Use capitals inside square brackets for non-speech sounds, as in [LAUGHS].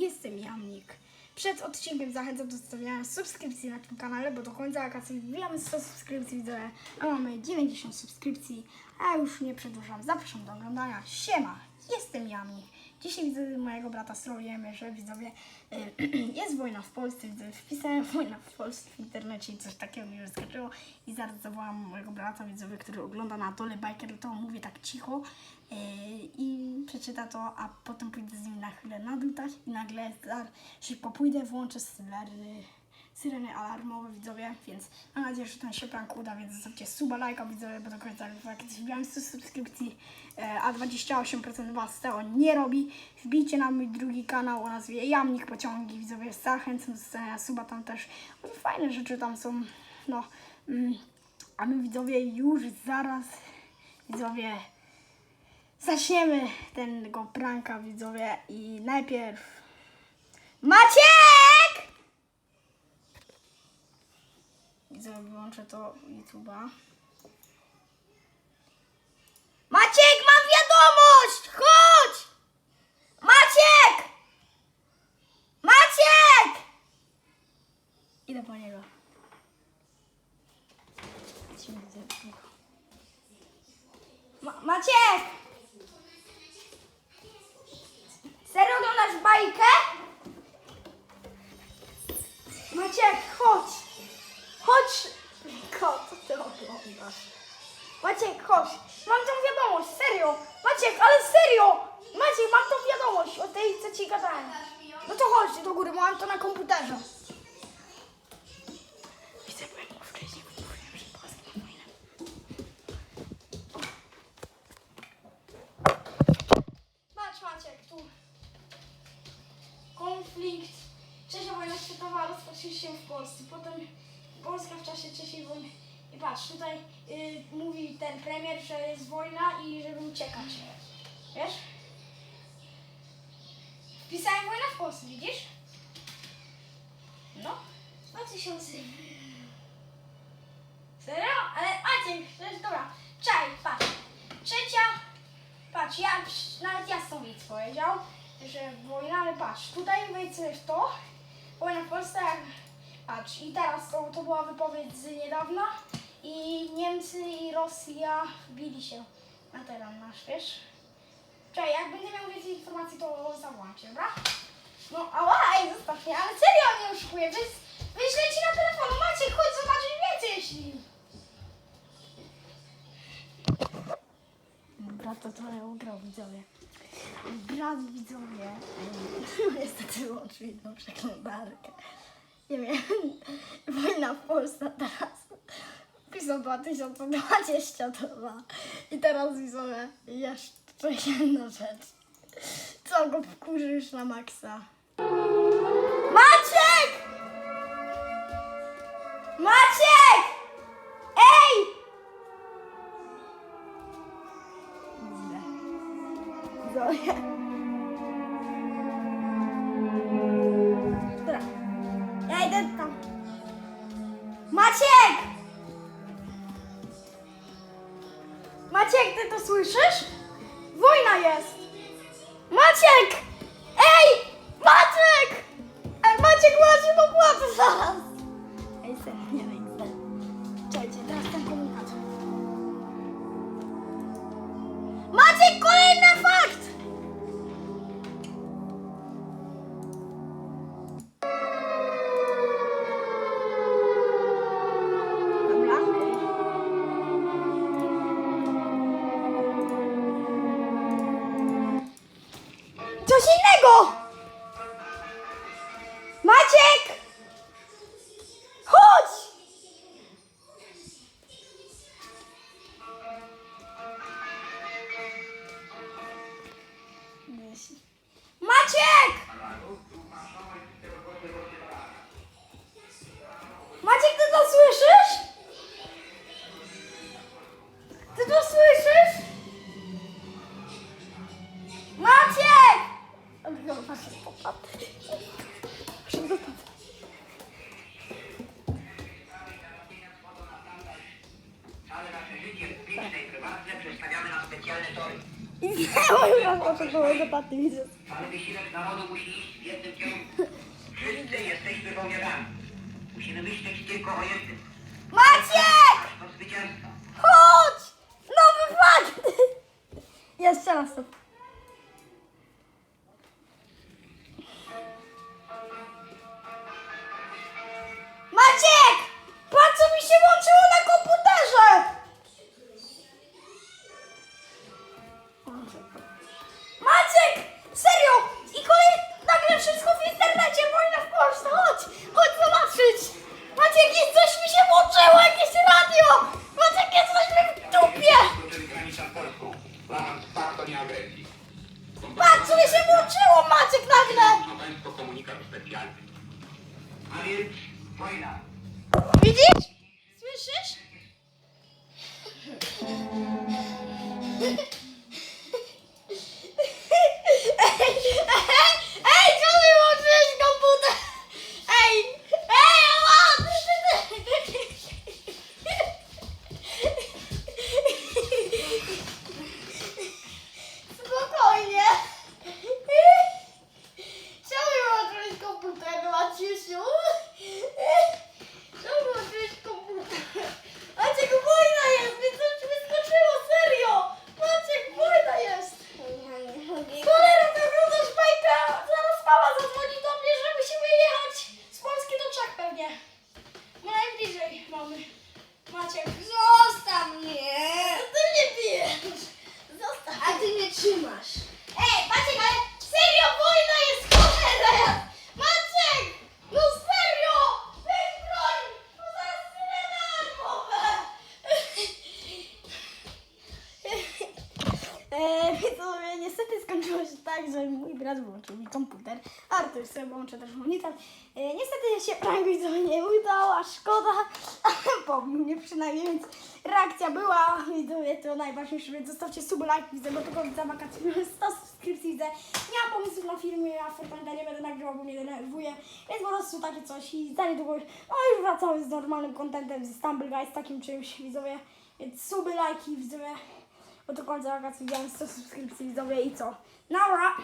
jestem Jamnik. Przed odcinkiem zachęcam do zostawiania subskrypcji na tym kanale, bo do końca wakacji wbijamy 100 subskrypcji, widzowie, a mamy 90 subskrypcji, a już nie przedłużam. Zapraszam do oglądania. Siema, jestem Jamnik. Dzisiaj widzę mojego brata strolujemy, że widzowie, y, [CLEARS THROAT] jest wojna w Polsce, widzowie, wpisałem [LAUGHS] wojna w Polsce w internecie i coś takiego mi wyskoczyło i zaraz zawołam mojego brata, widzowie, który ogląda na dole Biker, to mówię tak cicho i przeczyta to, a potem pójdę z nim na chwilę na dół tak i nagle zar- szybko pójdę, włączę syrery, syreny alarmowe, widzowie, więc mam nadzieję, że ten się prank uda, więc zostawcie suba, lajka, widzowie, bo do końca wakacji wbijam 100 subskrypcji, e, a 28% was tego nie robi. Wbijcie na mój drugi kanał o nazwie Jamnik Pociągi, widzowie, zachęcam do zostawienia suba tam też, fajne rzeczy tam są, no, mm, a my widzowie już zaraz, widzowie, zaczniemy tego pranka, widzowie, i najpierw Maciek! Widzowie, wyłączę to YouTube'a. Maciek, mam wiadomość! Chodź! Maciek! Maciek! Idę po niego. Ma Maciek! Oglądasz bajkę? Maciek, chodź! Chodź! Kot, ty oglądasz? Maciek, chodź! Mam tą wiadomość, serio! Maciek, ale serio! Maciek, mam tą wiadomość o tej, co ci gadałem. No to chodź do góry, mam to na komputerze. Patrz, tutaj y, mówi ten premier, że jest wojna i żeby uciekać. Wiesz? Wpisałem wojna w Polsce, widzisz? No. 2000. Serio? Ale Maciek, jest dobra. Czaj, patrz. Trzecia. Patrz, ja nawet Jasnowic powiedział, że wojna, ale patrz, tutaj wejdź sobie w to. Wojna w Polsce, jak, patrz, i teraz to, to była wypowiedź z niedawna i Niemcy i Rosja bili się na teren nasz, wiesz? Czekaj, jak będę miał więcej informacji, to zawołam cię, dobra? No, ała, zostaw mnie, ale serio nie oszukuję, wys, wyślę ci na telefonu, Maciek, chodź zobaczyć więcej, jeśli... Brat to trochę ugrał, widzowie. Brat, widzowie, [LAUGHS] niestety wyłączył jedną przeglądarkę. Nie wiem, [LAUGHS] wojna w Polsce teraz. Pisał 2022. I teraz widzowie, jeszcze jedna rzecz. Co go wkurzysz na maksa? Maciek! Maciek! Ej! Źle. Dobra. Ja idę tam. Maciek! Maciek, ty to słyszysz? Wojna jest! Maciek! Maciek! Maciek, ty to słyszysz? Ty to słyszysz? Maciek! Życie publiczne i prywatne przestawiamy na specjalne tory. I znowu oczekuję do taty, widzę. Ale wysiłek narodu musi iść w jednym kierunku. Wszyscy jesteśmy żołnierzami. Musimy myśleć tylko o jednym. Maciek! Do zwycięstwa. Chodź! Nowy fakt! Jeszcze raz to. Patrz, co mi się włączyło, Maciek, nagle! Na Państwo komunikat specjalny. A więc wojna. Widzisz? Mamy. Maciek. Zostaw mnie! No ty mnie bijesz. Zostaw. A ty mnie trzymasz. Ej, Maciek, ale serio wojna jest cholera! jest. Maciek! No serio! Weź broń! No zaraz syrenę armowe! Eee, widzowie, niestety skończyło się tak, że mój brat włączył mi komputer. Artur sobie włączy też monitor. Eee, niestety się prank widzowie nie udał, a szkoda. [LAUGHS] Pobił mnie przynajmniej, więc reakcja była. Widzowie, to najważniejsze, więc zostawcie suby, like, widzę, bo tylko za wakacje miałem 100 subskrypcji, widzę. Nie mam pomysłu na filmy, ja Fortnite nie będę nagrywał, bo mnie denerwuje. Więc po prostu takie coś i za niedługo, no już wracamy z normalnym contentem, z Stumble Guys, takim czymś, widzowie. Więc suby, lajki, widzowie. Bo do końca wakacji widziałem 100 subskrypcji widzowie i co? Nara!